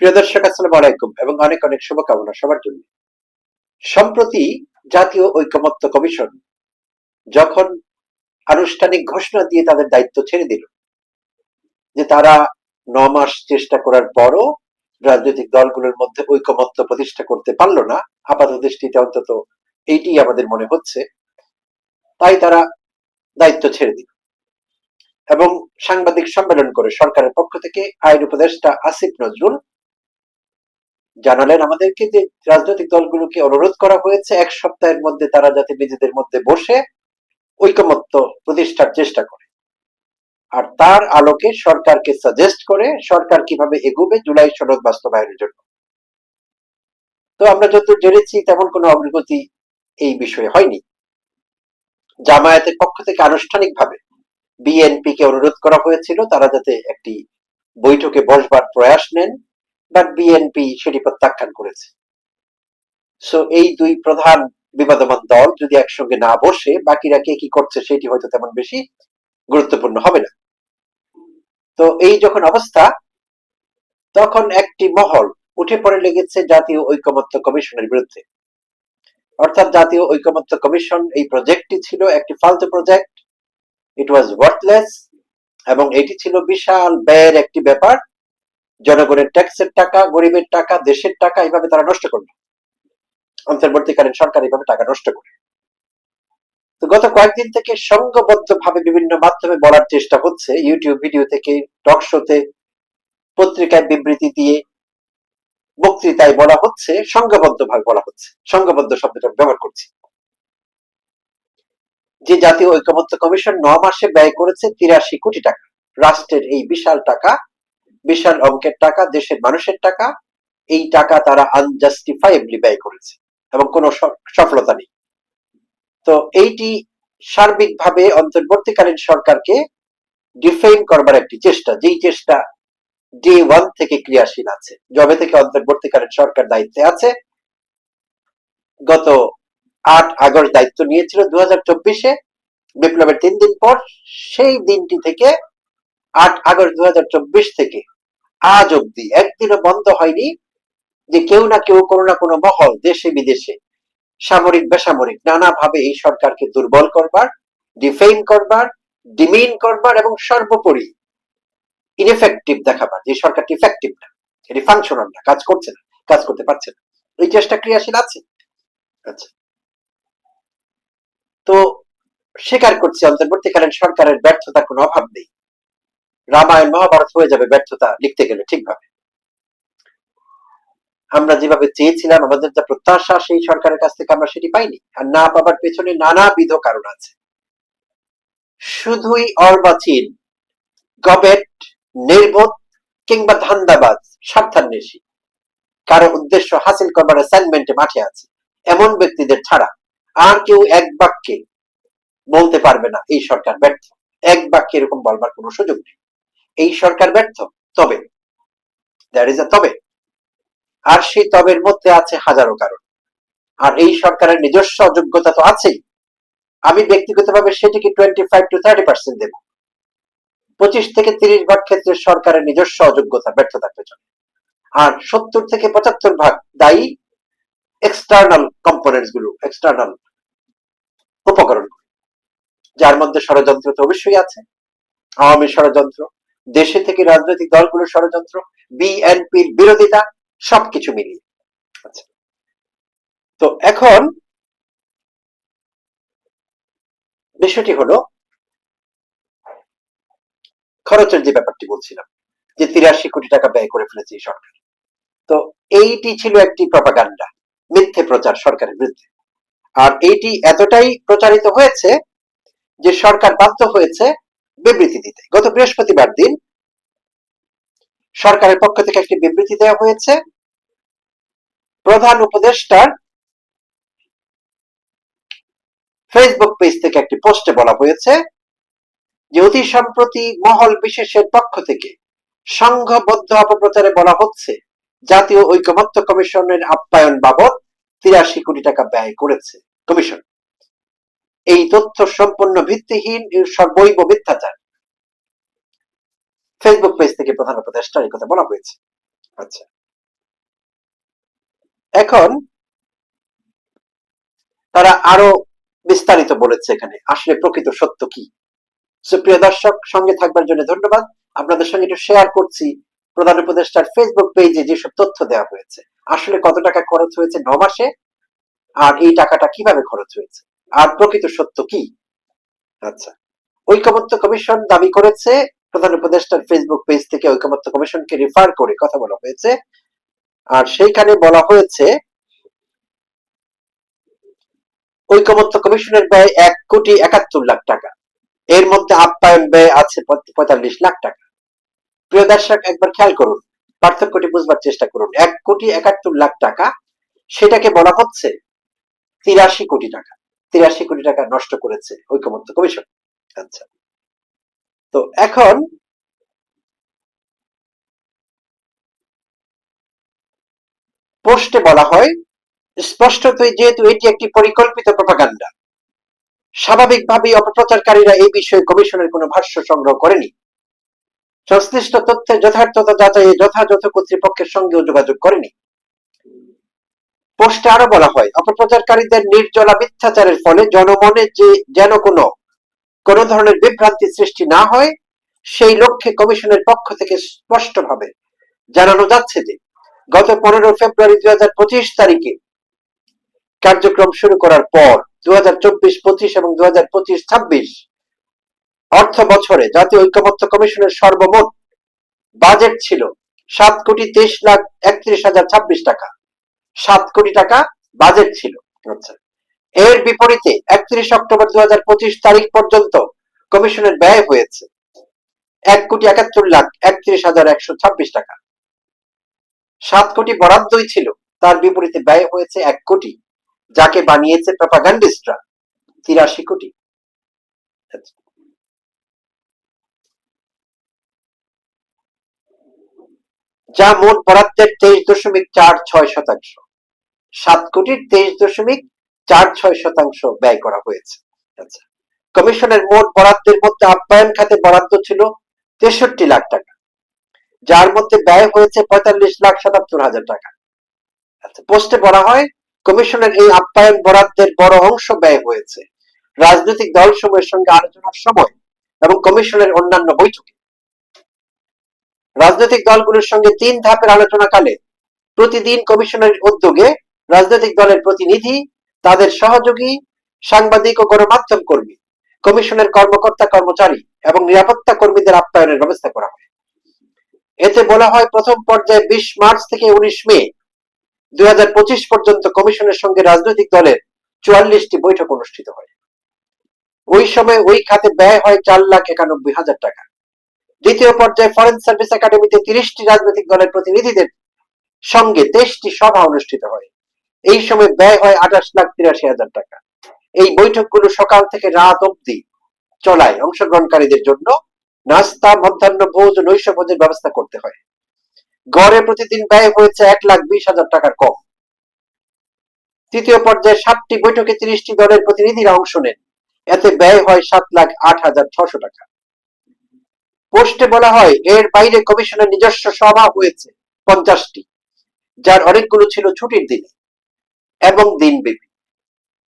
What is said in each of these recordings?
প্রিয় দর্শক, আসসালামু আলাইকুম এবং অনেক অনেক শুভকামনা সবার জন্য। সম্প্রতি জাতীয় ঐকমত্য কমিশন যখন আনুষ্ঠানিক ঘোষণা দিয়ে তাদের দায়িত্ব ছেড়ে দিল যে তারা ন মাস চেষ্টা করার পরও রাজনৈতিক দলগুলোর মধ্যে ঐকমত্য প্রতিষ্ঠা করতে পারল না, আপাত দৃষ্টিতে অন্তত এইটি আমাদের মনে হচ্ছে, তাই তারা দায়িত্ব ছেড়ে দিল। এবং সাংবাদিক সম্মেলন করে সরকারের পক্ষ থেকে আইন উপদেষ্টা আসিফ নজরুল জানালেন আমাদেরকে যে রাজনৈতিক দলগুলোকে অনুরোধ করা হয়েছে, এক সপ্তাহের মধ্যে তারা যাতে নিজেদের মধ্যে বসে ঐকমত্য প্রতিষ্ঠার চেষ্টা করে। আর তার আলোকে সরকারকে সাজেস্ট করে সরকার কীভাবে এগোবে জুলাই সনদ বাস্তবায়নের জন্য। তো আমরা যত জেনেছি তেমন কোনো অগ্রগতি এই বিষয়ে হয়নি। জামায়াতের পক্ষ থেকে আনুষ্ঠানিকভাবে বিএনপি কে অনুরোধ করা হয়েছিল, তারা যাতে একটি বৈঠকে বসবার প্রয়াস নেন। বাট বিএনপি সেটি প্রত্যাখ্যান করেছে। সো এই দুই প্রধান বিবাদমান দল যদি একসঙ্গে না বসে, বাকিরা কে কি করছে সেটি হয়তো তেমন বেশি গুরুত্বপূর্ণ হবে না। তো এই যখন অবস্থা, তখন একটি মহল উঠে পড়ে লেগেছে জাতীয় ঐকমত্য কমিশনের বিরুদ্ধে। অর্থাৎ জাতীয় ঐকমত্য কমিশন এই প্রজেক্টটি ছিল একটি ফালতু প্রজেক্ট। ইট ওয়াজ ওয়ার্থলেস এবং এটি ছিল বিশাল ব্যয়ের একটি ব্যাপার। জনগণের ট্যাক্সের টাকা, গরিবের টাকা, দেশের টাকা এইভাবে তারা নষ্ট করবে অন্তর্বর্তীকালীন সরকার এইভাবে টাকা নষ্ট করে। তো গত কয়েকদিন থেকে সংঘবদ্ধ ভাবে বিভিন্ন মাধ্যমে বলার চেষ্টা হচ্ছে। ইউটিউব ভিডিও থেকে টক শোতে পত্রিকায় বিবৃতি দিয়ে বক্তৃতায় বলা হচ্ছে সংঘবদ্ধ ভাবে বলা হচ্ছে। সংঘবদ্ধ শব্দটা ব্যবহার করছি। যে জাতীয় ঐক্যমত্য কমিশন ন মাসে ব্যয় করেছে তিরাশি কোটি টাকা। রাষ্ট্রের এই বিশাল টাকা বিশাল অঙ্কের টাকা, দেশের মানুষের টাকা, এই টাকা তারা আনজাস্টিফাইবলি ব্যয় করেছে এবং কোনো সফলতা নেই। তো এইটি সার্বিকভাবে অন্তর্বর্তীকালীন সরকারকে ডিফেম করবার একটি চেষ্টা, যেই চেষ্টা ডে ওয়ান থেকে ক্রিয়াশীল আছে। যবে থেকে অন্তর্বর্তীকালীন সরকার দায়িত্বে আছে, গত আট আগস্ট দায়িত্ব নিয়েছিল দু হাজার চব্বিশে। বিপ্লবের তিন দিন পর সেই দিনটি থেকে আট আগস্ট দু হাজার চব্বিশ থেকে আজ অব্দি একদিনও বন্ধ হয়নি যে কেউ না কেউ, কোনো না কোনো মহল দেশে বিদেশে। সামরিক, বেসামরিক, নানাভাবে এই সরকারকে দুর্বল করবার ডিফেইন করবার, ডিমিন করবার এবং সর্বোপরি ইনএফেক্টিভ দেখাবার। যে সরকারটি ইফেক্টিভ না, এটি ফাংশনাল না, কাজ করছে না, কাজ করতে পারছে না। এই চেষ্টা ক্রিয়াশীল আছে? আচ্ছা। তো স্বীকার করছি, অন্তর্বর্তীকালীন সরকারের ব্যর্থতা কোনো অভাব নেই। রামায়ণ, মহাভারত হয়ে যাবে ব্যর্থতা লিখতে গেলে, ঠিকভাবে। আমরা যেভাবে চেয়েছিলাম, আমাদের যা প্রত্যাশা, সেই সরকারের কাছ থেকে আমরা সেটি পাইনি। আর না পাবার পেছনে নানাবিধ কারণ আছে। শুধুই অর্বাচীন, গবেট, নির্বোধ কিংবা ধান্দাবাজ, স্বার্থান্বেষী। কারও উদ্দেশ্য হাসিল করবার অ্যাসাইনমেন্টে মাঠে আছে। এমন ব্যক্তিদের ছাড়া আর কেউ এক বাক্যে বলতে পারবে না, এই সরকার ব্যর্থ। এক বাক্যে এরকম বলবার কোনো সুযোগ নেই। এই সরকার ব্যর্থ? তবে। দ্যাট ইজ আ তবে। আর সেই তবের মধ্যে আছে হাজারো কারণ। আর এই সরকারের নিজস্ব অযোগ্যতা তো আছেই। আমি ব্যক্তিগতভাবে সেটিকে twenty five to thirty percent দেব। পঁচিশ থেকে তিরিশ ভাগ ক্ষেত্রে সরকারের নিজস্ব অযোগ্যতা, ব্যর্থতার পেছনে। আর সত্তর থেকে পঁচাত্তর ভাগ দায়ী এক্সটার্নাল কম্পোনেন্টসগুলো এক্সটার্নাল উপকরণ। যার মধ্যে ষড়যন্ত্র তো অবশ্যই আছে। আওয়ামী ষড়যন্ত্র দেশে থেকে রাজনৈতিক দলগুলোর ষড়যন্ত্র, বিএনপির বিরোধিতা, সবকিছু মিলিয়ে। আচ্ছা। তো এখন বিষয়টি হলো, খরচের যে ব্যাপারটি বলছিলাম, যে তিরাশি কোটি টাকা ব্যয় করে ফেলেছে এই সরকার। তো এইটি ছিল একটি প্রপাগান্ডা, মিথ্যে প্রচার সরকারের বিরুদ্ধে। আর এইটি এতটাই প্রচারিত হয়েছে যে সরকার বাধ্য হয়েছে বিবৃতি দিতে। গত বৃহস্পতিবার দিন সরকারের পক্ষ থেকে একটি বিবৃতি দেওয়া হয়েছে। প্রধান উপদেষ্টার ফেসবুক পেজ থেকে একটি পোস্টে বলা হয়েছে যে, অতি সম্প্রতি মহল বিশেষের পক্ষ থেকে সংঘবদ্ধ অপপ্রচারে বলা হচ্ছে, জাতীয় ঐকমত্য কমিশনের আপ্যায়ন বাবদ তিরাশি কোটি টাকা ব্যয় করেছে কমিশন। এই তথ্য সম্পূর্ণ ভিত্তিহীন সর্বৈব মিথ্যাচার। ফেসবুক পেজ থেকে প্রধান উপদেষ্টা এই কথা বলা হয়েছে। আচ্ছা। এখন তারা আরও বিস্তারিত বলেছে এখানে, আসলে প্রকৃত সত্য কি? সুপ্রিয় দর্শক, সঙ্গে থাকবার জন্য ধন্যবাদ। আপনাদের সঙ্গে একটু শেয়ার করছি। প্রধান উপদেষ্টার ফেসবুক পেজে যেসব তথ্য দেওয়া হয়েছে, আসলে কত টাকা খরচ হয়েছে ন মাসে, আর এই টাকাটা কীভাবে খরচ হয়েছে? আর প্রকৃত সত্য কি? আচ্ছা। ঐকমত্য কমিশন দাবি করেছে, প্রধান উপদেষ্টার ফেসবুক পেজ থেকে ঐকমত্য কমিশনকে রেফার করে কথা বলা হয়েছে। আর সেইখানে বলা হয়েছে, ঐকমত্য কমিশনের ব্যয় এক কোটি একাত্তর লাখ টাকা। এর মধ্যে আপ্যায়ন ব্যয় আছে পঁয়তাল্লিশ লাখ টাকা। প্রিয় দর্শক, একবার খেয়াল করুন, পার্থক্যটি বুঝবার চেষ্টা করুন। এক কোটি একাত্তর লাখ টাকা, সেটাকে বলা হচ্ছে তিরাশি কোটি টাকা। তিরাশি কোটি টাকা নষ্ট করেছে ঐকমত্য কমিশন। আচ্ছা। তো এখন পোস্টে বলা হয়, স্পষ্টতই যেহেতু এটি একটি পরিকল্পিত প্রপাগান্ডা, স্বাভাবিকভাবেই অপপ্রচারকারীরা এই বিষয়ে কমিশনের কোনো ভাষ্য সংগ্রহ করেনি। সংশ্লিষ্ট তথ্যের যথার্থতা যাচাইয়ে যথাযথ কর্তৃপক্ষের সঙ্গেও যোগাযোগ করেনি। পোস্টে আরও বলা হয়, অপপ্রচারকারীদের নির্জলা মিথ্যাচারের ফলে জনমনে যে, যেন কোনো, কোন ধরনের বিভ্রান্তি সৃষ্টি না হয়, সেই লক্ষ্যে কমিশনের পক্ষ থেকে স্পষ্টভাবে জানানো যাচ্ছে যে, গত পনেরো ফেব্রুয়ারি দুই হাজার পঁচিশ তারিখে কার্যক্রম শুরু করার পর দু হাজার চব্বিশ, পঁচিশ এবং দু হাজার পঁচিশ, ছাব্বিশ অর্থ বছরে জাতীয় ঐক্যমত্য কমিশনের সর্বমোট বাজেট ছিল সাত কোটি তেইশ লাখ একত্রিশ হাজার ছাব্বিশ টাকা। সাত কোটি টাকা বাজেট ছিল। আচ্ছা। এর বিপরীতে একত্রিশ অক্টোবর দু হাজার পঁচিশ তারিখ পর্যন্ত কমিশনের ব্যয় হয়েছে এক কোটি একাত্তর লাখ একত্রিশ হাজার একশো ছাব্বিশ টাকা। সাত কোটি বরাদ্দই ছিল, তার বিপরীতে ব্যয় হয়েছে এক কোটি, যাকে বানিয়েছে প্রপাগান্ডিস্টরা, তিরাশি কোটি। যা মোট বরাদ্দের তেইশ দশমিক চার ছয় শতাংশ। সাত কোটির তেইশ দশমিক চার ছয় শতাংশ ব্যয় করা হয়েছে। আচ্ছা কমিশনের মোট বরাদ্দের মধ্যে আপ্যায়ন খাতে বরাদ্দ ছিল তেষট্টি লাখ টাকা, যার মধ্যে ব্যয় হয়েছে পঁয়তাল্লিশ লাখ সাতাত্তর হাজার টাকা। আচ্ছা পোস্টে বলা হয়, কমিশনের এই আপ্যায়ন বরাদ্দের বড় অংশ ব্যয় হয়েছে রাজনৈতিক দলসমূহের সঙ্গে আলোচনার সময় এবং কমিশনের অন্যান্য বৈঠকে। রাজনৈতিক দলগুলোর সঙ্গে তিন ধাপের আলোচনাকালে প্রতিদিন কমিশনের উদ্যোগে রাজনৈতিক দলের প্রতিনিধি, তাদের সহযোগী, সাংবাদিক ও গণমাধ্যম কর্মী, কমিশনের কর্মকর্তা কর্মচারী এবং নিরাপত্তা কর্মীদের আপ্যায়নের ব্যবস্থা করা হয়। এতে বলা হয়, প্রথম পর্যায়ে বিশ মার্চ থেকে উনিশ মে দুই পর্যন্ত কমিশনের সঙ্গে রাজনৈতিক দলের চুয়াল্লিশটি বৈঠক অনুষ্ঠিত হয়। ওই সময় ওই খাতে ব্যয় হয় চার লাখ একানব্বই হাজার টাকা। দ্বিতীয় পর্যায়ে ফরেন সার্ভিস একাডেমিতে তিরিশটি রাজনৈতিক দলের প্রতিনিধিদের সঙ্গে তেইশটি সভা অনুষ্ঠিত হয়। এই সময় ব্যয় হয় আঠাশ লাখ তিরাশি হাজার টাকা। এই বৈঠকগুলো সকাল থেকে রাত অবধি চলায় অংশগ্রহণকারীদের জন্য। নাস্তা, মধ্যাহ্ন ভোজ, নৈশ ভোজের ব্যবস্থা করতে হয়। গড়ে প্রতিদিন ব্যয় হয়েছে এক লাখ বিশ হাজার টাকার কম। তৃতীয় পর্যায়ে সাতটি বৈঠকে তিরিশটি দলের প্রতিনিধিরা অংশ নেন। এতে ব্যয় হয় সাত লাখ আট হাজার ছশো টাকা। পোস্টে বলা হয়, এর বাইরে কমিশনের নিজস্ব সভা হয়েছে পঞ্চাশটি, যার অনেকগুলো ছিল ছুটির দিনে। এবং দিনব্যাপী।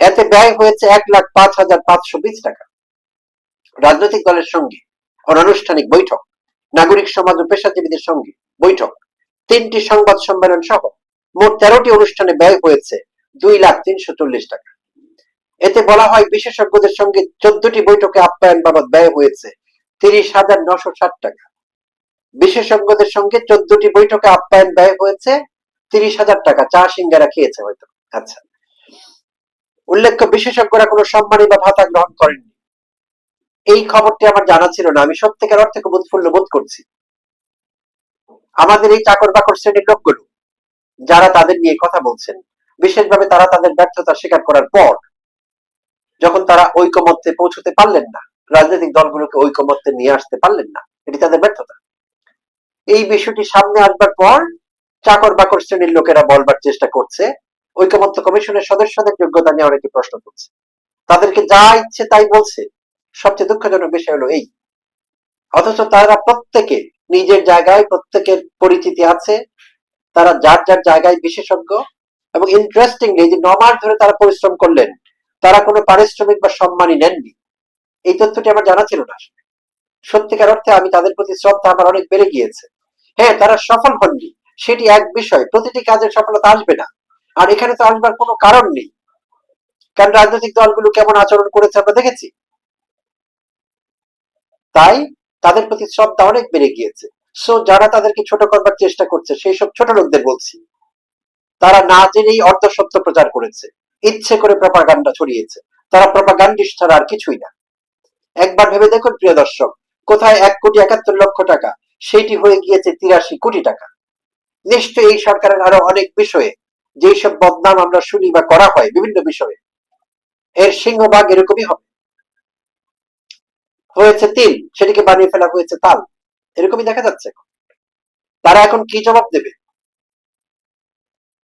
এতে ব্যয় হয়েছে এক লাখ পাঁচ হাজার পাঁচশো বিশ টাকা। রাজনৈতিক দলের সঙ্গে অনানুষ্ঠানিক বৈঠক, নাগরিক সমাজ ও পেশাজীবীদের সঙ্গে বৈঠক, তিনটি সংবাদ সম্মেলন সহ মোট তেরোটি অনুষ্ঠানে ব্যয় হয়েছে দুই লাখ তিনশো চল্লিশ টাকা। এতে বলা হয় বিশেষজ্ঞদের সঙ্গে চোদ্দটি বৈঠকে আপ্যায়ন বাবদ ব্যয় হয়েছে তিরিশ হাজার নশো ষাট টাকা। বিশেষজ্ঞদের সঙ্গে চোদ্দটি বৈঠকে আপ্যায়ন ব্যয় হয়েছে তিরিশ হাজার টাকা। চা সিঙ্গারা খেয়েছে হয়তো। আচ্ছা। উল্লেখ্য, বিশেষজ্ঞরা কোনো সম্মানী বা ভাতা গ্রহণ করেননি। এই খবরটি আমার জানা ছিল না। আমি সত্যিকার অর্থে খুব উৎফুল্ল বোধ করছি। আমাদের এই চাকর বাকর শ্রেণির লোকগুলো, যারা তাদের নিয়ে কথা বলছেন, বিশেষভাবে তারা তাদের ব্যর্থতা স্বীকার করার পর, যখন তারা ঐকমত্যে পৌঁছতে পারলেন না, রাজনৈতিক দলগুলোকে ঐকমত্যে নিয়ে আসতে পারলেন না, এটি তাদের ব্যর্থতা। এই বিষয়টি সামনে আসবার পর চাকর বাকর শ্রেণির লোকেরা বলবার চেষ্টা করছে ঐকমত্য কমিশনের সদস্যদের যোগ্যতা নিয়ে অনেকে প্রশ্ন করছে তাদেরকে যা ইচ্ছে তাই বলছে। সবচেয়ে দুঃখজনক বিষয় হলো এই। অথচ তারা প্রত্যেকে নিজের জায়গায় প্রত্যেকের পরিচিতি আছে। তারা যার যার জায়গায় বিশেষজ্ঞ এবং ইন্টারেস্টিংলি যে ন মাস ধরে তারা পরিশ্রম করলেন, তারা কোনো পারিশ্রমিক বা সম্মানই নেননি। এই তথ্যটি আমার জানা ছিল না। সত্যিকার অর্থে আমি তাদের প্রতি শ্রদ্ধা আমার অনেক বেড়ে গিয়েছে। হ্যাঁ তারা সফল হননি। সেটি এক বিষয়। প্রতিটি কাজের সফলতা আসবে না। আর এখানে তো আসবার কোনো কারণ নেই। কারণ রাজনৈতিক দলগুলো কেমন আচরণ করেছে আমরা দেখেছি। তাই তাদের প্রতি শ্রদ্ধা অনেক বেড়ে গিয়েছে। সো যারা তাদেরকে ছোট করবার চেষ্টা করছে, সেই সব ছোট লোকদের বলছি। তারা না জেনেই অর্ধ সত্য প্রচার করেছে। ইচ্ছে করে প্রপাগান্ডা ছড়িয়েছে। তারা প্রপাগান্ডিস্ট ছাড়া আর কিছুই না। একবার ভেবে দেখুন, প্রিয় দর্শক, কোথায় এক কোটি একাত্তর লক্ষ টাকা সেটি হয়ে গিয়েছে তিরাশি কোটি টাকা। নিশ্চয়ই এই সরকারের আরও অনেক বিষয়ে যেই সব বদনাম আমরা শুনি বা করা হয় বিভিন্ন বিষয়ে, এর সিংহভাগ এরকমই হবে। হয়েছে তিল, সেটিকে বানিয়ে ফেলা হয়েছে তাল, এরকমই দেখা যাচ্ছে তারা এখন কি জবাব দেবে?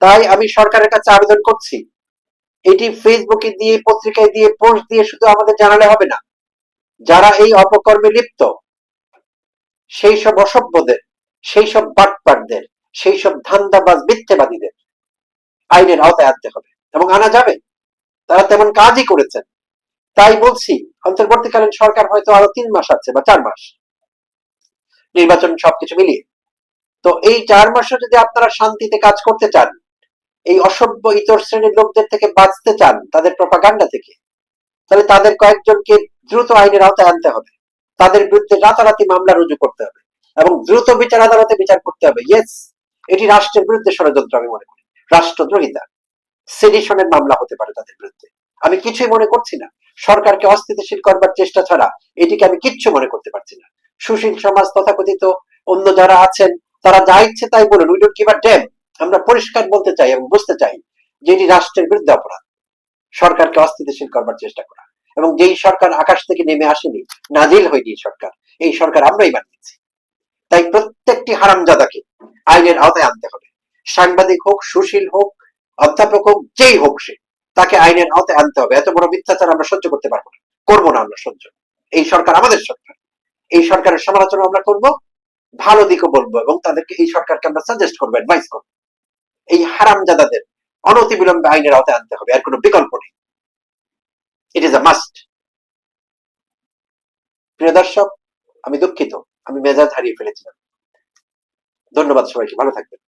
তাই আমি সরকারের কাছে আবেদন করছি, এটি ফেসবুকে দিয়ে, পত্রিকায় দিয়ে, পোস্ট দিয়ে শুধু আমাদের জানালে হবে না। যারা এই অপকর্মে লিপ্ত সেই সব অসভ্যদের সেই সব বাটপাটদের সেই সব ধান্দাবাজ মিথ্যেবাদীদের আইনের আওতায় আনতে হবে এবং আনা যাবে। তারা তেমন কাজই করেছেন। তাই বলছি, অন্তর্বর্তীকালীন সরকার হয়তো আরও তিন মাস আছে বা চার মাস। নির্বাচন সবকিছু মিলিয়ে। তো এই চার মাসে যদি আপনারা শান্তিতে কাজ করতে চান, এই অসভ্য ইতর শ্রেণির লোকদের থেকে বাঁচতে চান, তাদের প্রপাগান্ডা থেকে, তাহলে তাদের কয়েকজনকে দ্রুত আইনের আওতায় আনতে হবে। তাদের বিরুদ্ধে রাতারাতি মামলা রুজু করতে হবে এবং দ্রুত বিচার আদালতে বিচার করতে হবে। ইয়েস এটি রাষ্ট্রের বিরুদ্ধে ষড়যন্ত্র আমি মনে করি। রাষ্ট্রদ্রোহিতা। সেডিশনের মামলা হতে পারে তাদের বিরুদ্ধে। আমি কিছুই মনে করছি না। সরকারকে অস্থিতিশীল করবার চেষ্টা ছাড়া এটিকে আমি কিচ্ছু মনে করতে পারছি না। সুশীল সমাজ তথাকথিত অন্য যারা আছেন, তারা যা ইচ্ছে তাই বলুন। উই ডোন্ট গিভ ড্যাম আমরা পরিষ্কার বলতে চাই এবং বুঝতে চাই যে এটি রাষ্ট্রের বিরুদ্ধে অপরাধ। সরকারকে অস্থিতিশীল করবার চেষ্টা করা। এবং যেই সরকার আকাশ থেকে নেমে আসেনি, নাজিল হয়নি সরকার। এই সরকার আমরাই বানিয়েছি। তাই প্রত্যেকটি হারামজাদাকে আইনের আওতায় আনতে হবে। সাংবাদিক হোক, সুশীল হোক, অধ্যাপক হোক, যেই হোক সে, তাকে আইনের আওতায় আনতে হবে। এত বড় মিথ্যাচার আমরা সহ্য করতে পারব না। করব না আমরা সহ্য। এই সরকার আমাদের সরকার। এই সরকারের সমালোচনা আমরা করব, ভালো দিকও বলব এবং তাদেরকে এই সরকারকে আমরা সাজেস্ট করব অ্যাডভাইস করব। এই হারামজাদাদের অনতি বিলম্বে আইনের আওতায় আনতে হবে আর কোনো বিকল্প নেই। ইট ইজ আ মাস্ট প্রিয় দর্শক, আমি দুঃখিত, আমি মেজাজ হারিয়ে ফেলেছিলাম। ধন্যবাদ সবাইকে, ভালো থাকবেন।